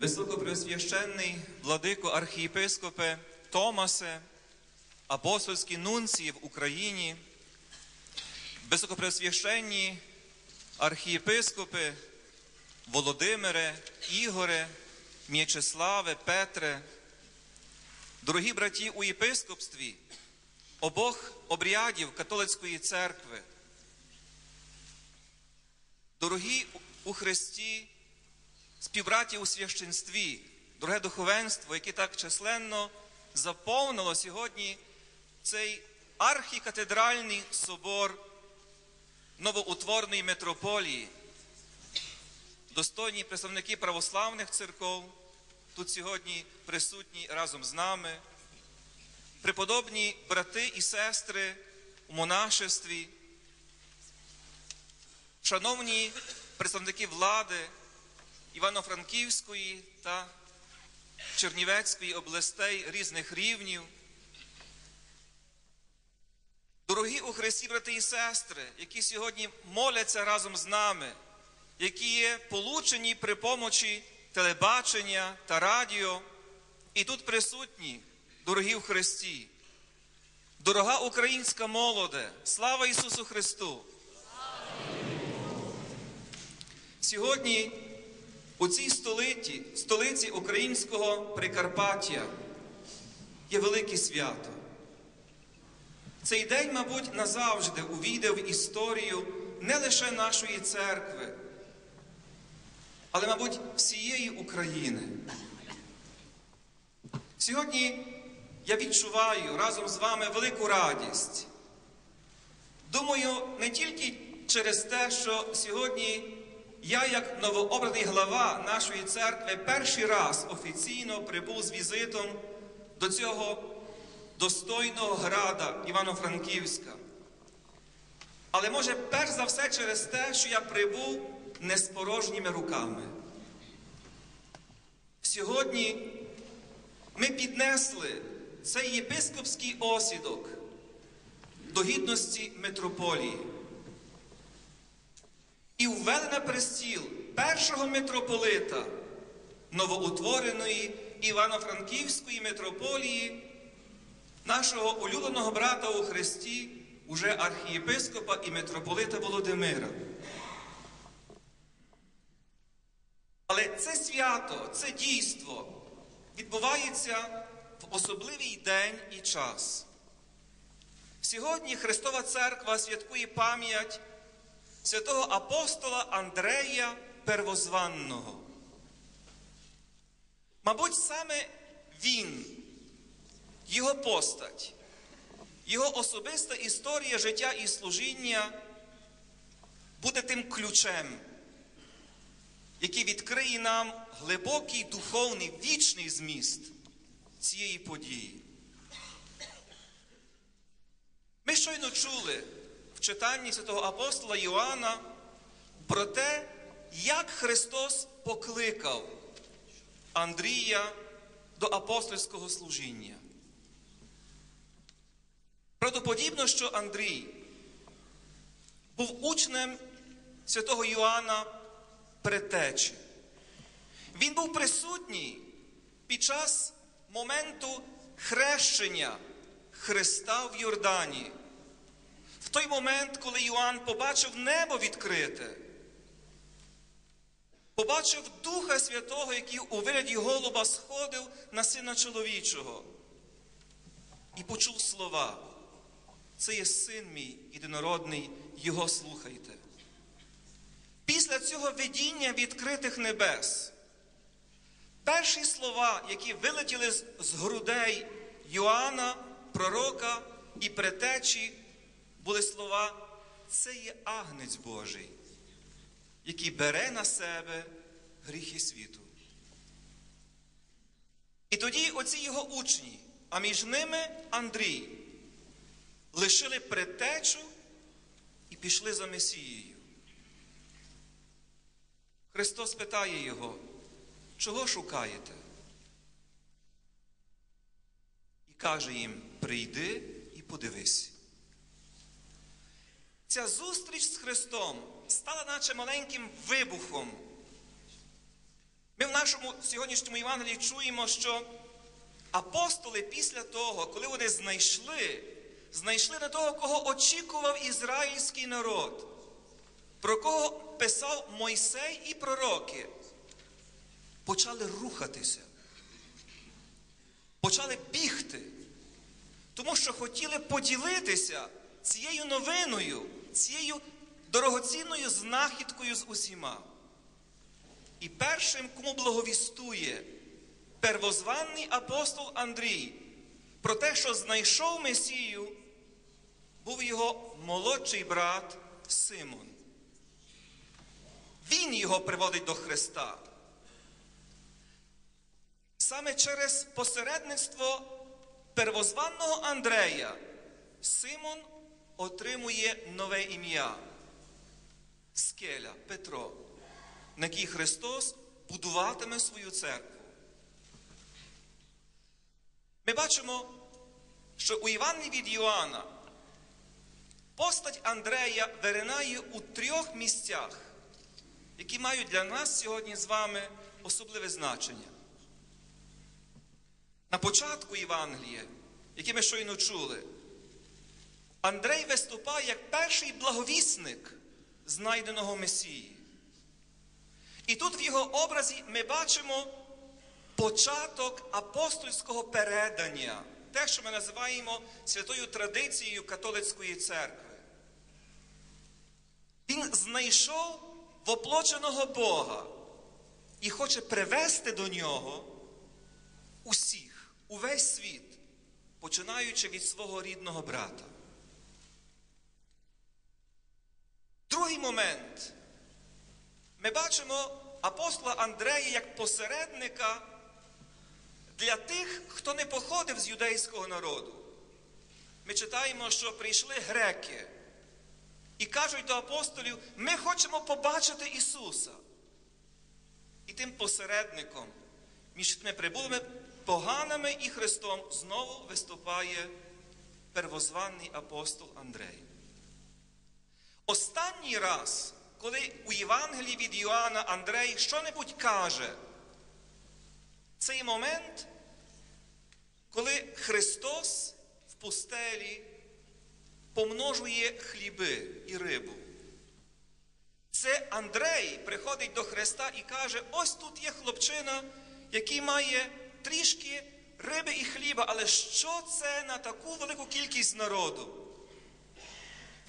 Високопреосвященний владико архієпископе Томасе, апостольські нунції в Україні, високопреосвященні архієпископи Володимире, Ігоре, М'ячеславе, Петре, дорогі браті у єпископстві обох обрядів католицької церкви, дорогі у Христі співбраті у священстві, дороге духовенство, яке так численно заповнило сьогодні цей архікатедральний собор новоутвореної митрополії, достойні представники православних церков, тут сьогодні присутні разом з нами, преподобні брати і сестри у монашестві, шановні представники влади Івано-Франківської та Чернівецької областей різних рівнів. Дорогі у Христі, брати і сестри, які сьогодні моляться разом з нами, які є получені при помочі телебачення та радіо, і тут присутні, дорогі в Христі, дорога українська молоде, слава Ісусу Христу! Сьогодні у цій столиці, столиці українського Прикарпаття є велике свято. Цей день, мабуть, назавжди увійде в історію не лише нашої церкви, але, мабуть, всієї України. Сьогодні я відчуваю разом з вами велику радість. Думаю, не тільки через те, що сьогодні я, як новообраний глава нашої церкви, перший раз офіційно прибув з візитом до цього достойного града Івано-Франківська. Але може, перш за все, через те, що я прибув не з порожніми руками. Сьогодні ми піднесли цей єпископський осідок до гідності митрополії і ввели на престіл першого митрополита новоутвореної Івано-Франківської митрополії, нашого улюбленого брата у Христі, уже архієпископа і митрополита Володимира. Але це свято, це дійство відбувається в особливий день і час. Сьогодні Христова Церква святкує пам'ять святого апостола Андрея Первозванного. Мабуть, саме він, його постать, його особиста історія життя і служіння буде тим ключем, який відкриє нам глибокий духовний вічний зміст цієї події. Ми щойно чули в читанні святого апостола Йоанна про те, як Христос покликав Андрія до апостольського служіння. Правдоподібно, що Андрій був учнем святого Йоанна Претечі. Він був присутній під час моменту хрещення Христа в Йордані. Той момент, коли Йоанн побачив небо відкрите, побачив Духа Святого, який у вигляді голуба сходив на сина чоловічого, і почув слова. Це є син мій єдинородний, його слухайте. Після цього видіння відкритих небес, перші слова, які вилетіли з грудей Йоанна, пророка і претечі, були слова, це є агнець Божий, який бере на себе гріхи світу. І тоді оці його учні, а між ними Андрій, лишили предтечу і пішли за Месією. Христос питає його, чого шукаєте? І каже їм: прийди і подивись. Ця зустріч з Христом стала наче маленьким вибухом. Ми в нашому сьогоднішньому Євангелії чуємо, що апостоли після того, коли вони знайшли, знайшли на того, кого очікував ізраїльський народ, про кого писав Мойсей і пророки, почали рухатися, почали бігти, тому що хотіли поділитися цією новиною, цією дорогоцінною знахідкою з усіма. І першим, кому благовістує первозванний апостол Андрій про те, що знайшов Месію, був його молодший брат Симон. Він його приводить до Христа. Саме через посередництво первозванного Андрея Симон отримує нове ім'я Скеля Петро, на який Христос будуватиме свою церкву. Ми бачимо, що у Івані від Йоанна постать Андрея виринає у трьох місцях, які мають для нас сьогодні з вами особливе значення. На початку Євангелія, яке ми щойно чули, Андрей виступає як перший благовісник знайденого Месії. І тут в його образі ми бачимо початок апостольського передання, те, що ми називаємо святою традицією католицької церкви. Він знайшов воплоченого Бога і хоче привести до нього усіх, увесь світ, починаючи від свого рідного брата. Другий момент. Ми бачимо апостола Андрея як посередника для тих, хто не походив з юдейського народу. Ми читаємо, що прийшли греки і кажуть до апостолів: ми хочемо побачити Ісуса. І тим посередником між тими прибулими поганими і Христом знову виступає первозванний апостол Андрей. Останній раз, коли у Євангелії від Йоанна Андрей що-небудь каже, цей момент, коли Христос в пустелі помножує хліби і рибу. Це Андрей приходить до Христа і каже: ось тут є хлопчина, який має трішки риби і хліба, але що це на таку велику кількість народу?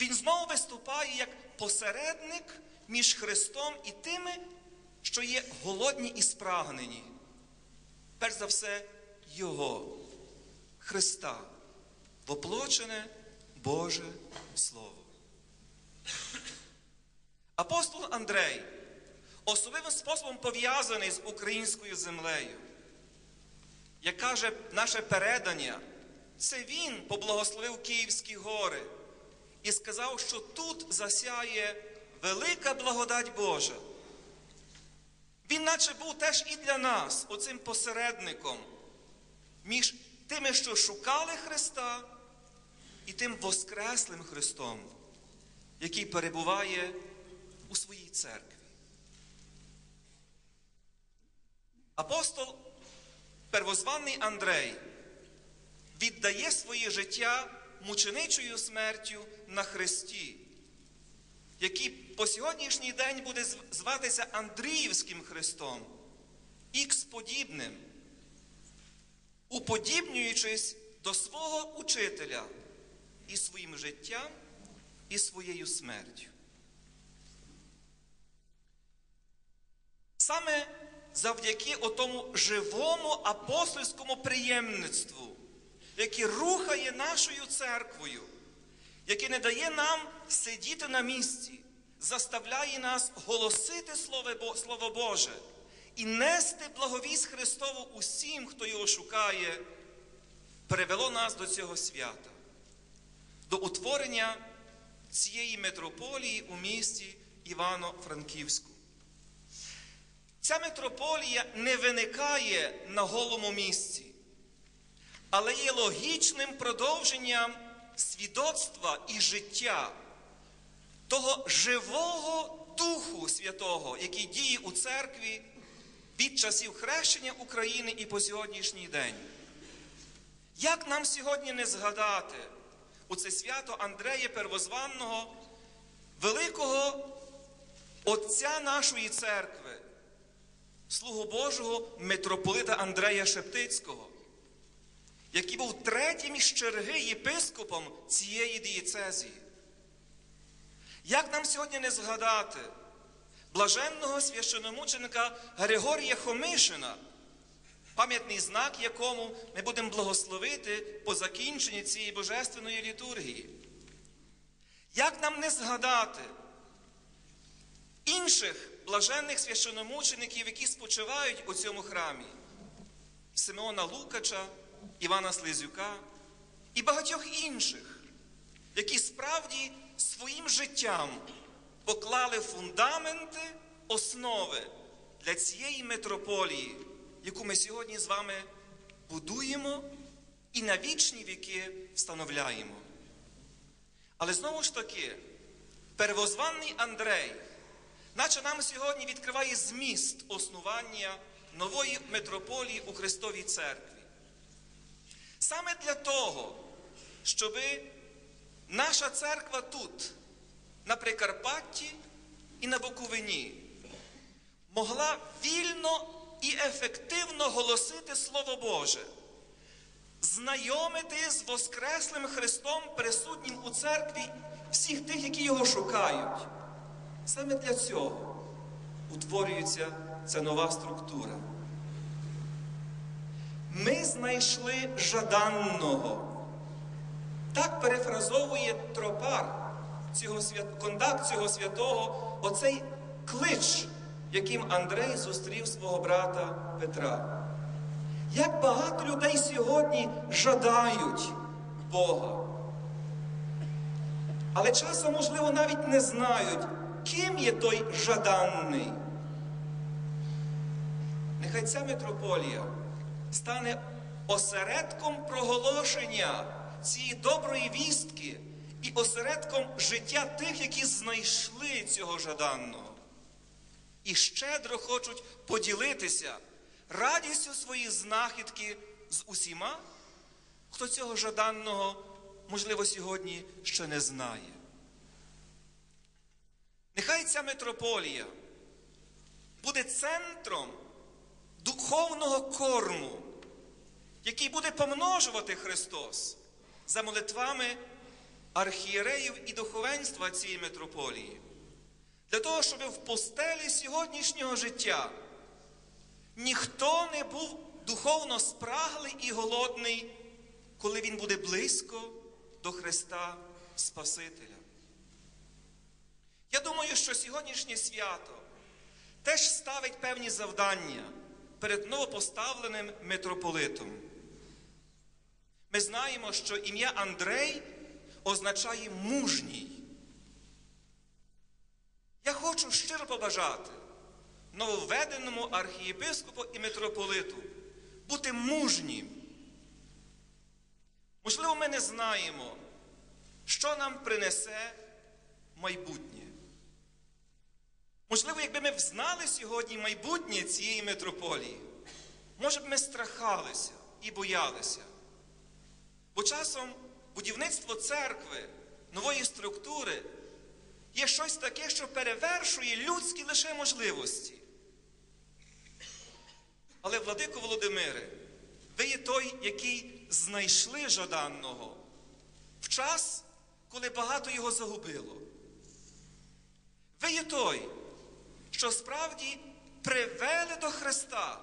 Він знову виступає як посередник між Христом і тими, що є голодні і спрагнені. Перш за все, Його, Христа, воплочене Боже Слово. Апостол Андрей особливим способом пов'язаний з українською землею. Як каже наше передання, це він поблагословив Київські гори і сказав, що тут засяє велика благодать Божа. Він, наче був теж і для нас, оцим посередником, між тими, що шукали Христа, і тим Воскреслим Христом, який перебуває у своїй церкві. Апостол первозваний Андрей віддає своє життя мученичою смертю на Христі, який по сьогоднішній день буде зватися Андріївським Христом, ікс-подібним, уподібнюючись до свого учителя і своїм життям, і своєю смертю. Саме завдяки отому живому апостольському приємництву, яке рухає нашою церквою, яке не дає нам сидіти на місці, заставляє нас голосити Слово Боже і нести благовість Христову усім, хто його шукає, привело нас до цього свята, до утворення цієї митрополії у місті Івано-Франківську. Ця митрополія не виникає на голому місці, але є логічним продовженням свідоцтва і життя того живого Духу Святого, який діє у церкві від часів хрещення України і по сьогоднішній день. Як нам сьогодні не згадати у це свято Андрея Первозванного, великого Отця нашої церкви, Слугу Божого митрополита Андрея Шептицького, який був третім із черги єпископом цієї дієцезії. Як нам сьогодні не згадати блаженного священомученика Григорія Хомишина, пам'ятний знак якому ми будемо благословити по закінченні цієї божественної літургії? Як нам не згадати інших блаженних священомучеників, які спочивають у цьому храмі? Симеона Лукача, Івана Слизюка і багатьох інших, які справді своїм життям поклали фундаменти, основи для цієї митрополії, яку ми сьогодні з вами будуємо і на вічні віки встановляємо. Але знову ж таки, первозванний Андрей, наче нам сьогодні відкриває зміст основання нової митрополії у Христовій Церкві. Саме для того, щоби наша церква тут, на Прикарпатті і на Буковині, могла вільно і ефективно голосити Слово Боже, знайомити з Воскреслим Христом, присутнім у церкві всіх тих, які його шукають. Саме для цього утворюється ця нова структура. Ми знайшли жаданного. Так перефразовує тропар цього свят... кондакт цього святого, оцей клич, яким Андрей зустрів свого брата Петра. Як багато людей сьогодні жадають Бога. Але часом, можливо, навіть не знають, ким є той жаданний. Нехай ця митрополія стане осередком проголошення цієї доброї вістки і осередком життя тих, які знайшли цього жаданного. І щедро хочуть поділитися радістю свої знахідки з усіма, хто цього жаданного, можливо, сьогодні ще не знає. Нехай ця митрополія буде центром духовного корму, який буде помножувати Христос за молитвами архієреїв і духовенства цієї митрополії. Для того, щоб в постелі сьогоднішнього життя ніхто не був духовно спраглий і голодний, коли він буде близько до Христа Спасителя. Я думаю, що сьогоднішнє свято теж ставить певні завдання перед новопоставленим митрополитом. Ми знаємо, що ім'я Андрей означає мужній. Я хочу щиро побажати нововведеному архієпископу і митрополиту бути мужнім. Можливо, ми не знаємо, що нам принесе майбутнє. Можливо, якби ми взнали сьогодні майбутнє цієї митрополії, може б ми страхалися і боялися. Бо часом будівництво церкви, нової структури є щось таке, що перевершує людські лише можливості. Але, Владико Володимире, ви є той, який знайшли жаданного в час, коли багато його загубило. Ви є той, що справді привели до Христа.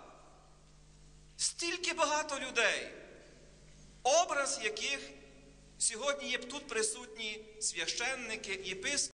Стільки багато людей, образ яких сьогодні є тут присутні священники, єпископи,